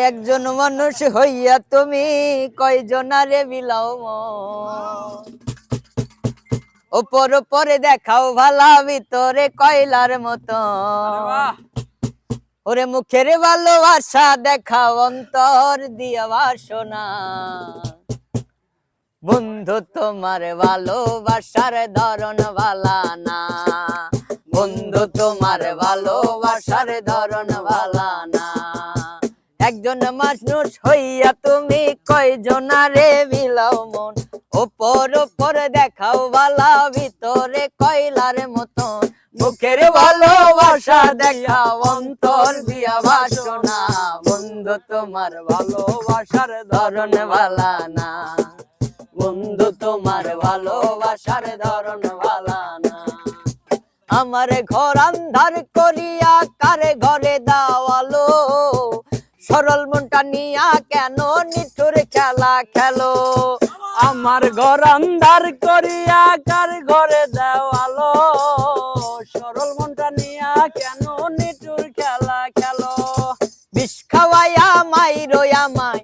একজন মানুষ হইয়া তুমি কয়জনারে বিলাও মন? ওপর ওপরে দেখাও ভালা ভিতরে কয়লার মতো ওরে মুখের ভালোবাসা দেখাও অন্তর দিয়া বাসনা। বন্ধু তোমার ভালোবাসার ধরন ভালা না। বন্ধু তোমার ভালোবাসার ধরন ভালা না। একজন মানুষ হইয়া তুমি কয়জনারে মিলাও মন? ওপর ওপর দেখাও বালা, ভিতরে কয়লার মতন। মুখের ভালোবাসা দেখাও অন্তর দিয়া বাসনা। বন্ধু, তোমার ভালোবাসার ধরন ভালা না। বন্ধু, তোমার ভালোবাসার ধরন ভালা না। আমার ঘর আন্ধার করিয়া কারে ঘরে দাওয়ালো সরল মনটা নিয়া কেন? নিঠুর খেলা খেলো। আমার ঘর আন্ধার করিয়া কার ঘরে দেওয়ালো? সরল মনটা নিয়া কেন? নিঠুর খেলা খেলো। বিষ খাওয়াইয়া মাই রোয়া মাই,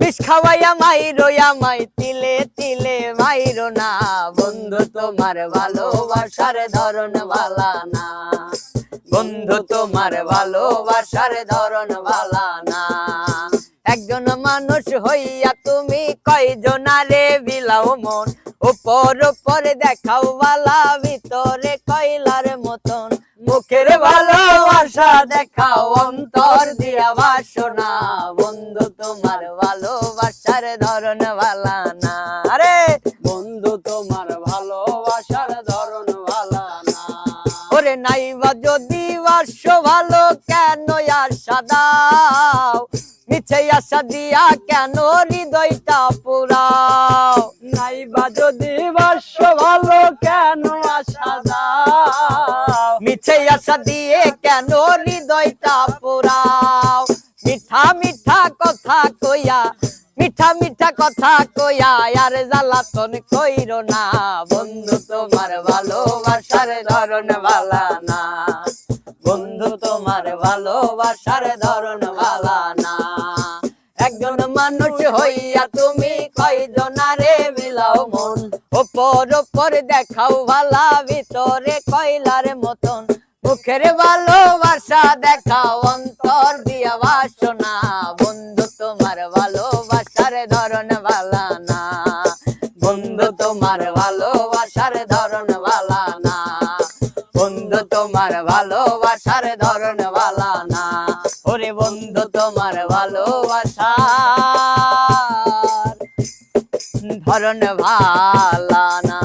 বিষ খাওয়াইয়া মাই রোয়া মাই, তিলে তিলে মাইরো না বন্ধু, তোমার ভালোবাসার ধরন ভালা না। বন্ধু, তোমার ভালোবাসার ধরন ভালা না। মানুষ হইয়া তুমি কয়জনারে বিলাও মন? উপর উপর দেখাও বালা, ভিতরে কয়লার মতন। মুখের ভালোবাসা দেখাও, অন্তর দিয়া বাসনা। বন্ধু, তোমার ভালোবাসার ধরন ভালা না। আরে, বন্ধু, তোমার ভালোবাসার ধরন ভালা না। ওরে নাইবা যদি বাস্য ভালো কেন আর দাও মিছে আশা দিয়া কেন হৃদয়টা পুরাও নাইবা যদি বাস্য ভালো, কেন আশা দাও? মিছে আশা দিয়ে কেন হৃদয়টা পুরাও মিঠা মিঠা কথা কইয়া, মিঠা মিঠা কথা কইয়া, আর জ্বালাতন কইরো না। বন্ধু, তোমার ভালোবাসার ধরন ভালা না। বন্ধু, তোমার ভালোবাসার ধরন ভালা না। মানুষ হইয়া তুমি কয়জনারে মিলাও মন? ওপর ওপর দেখাও ভালা, ভিতরে কয়লার মতন। মুখের ভালোবাসা দেখাও, অন্তর দিয়া বাসনা। বন্ধু, তোমার ভালোবাসার ধরন ভালা না। বন্ধু, তোমার ভালোবাসার ধরন ভালা না। বন্ধু, তোমার ভালোবাসার ধরন ভালা না। ওরে বন্ধু, তোমার ভালোবাসার হরণ ভালানা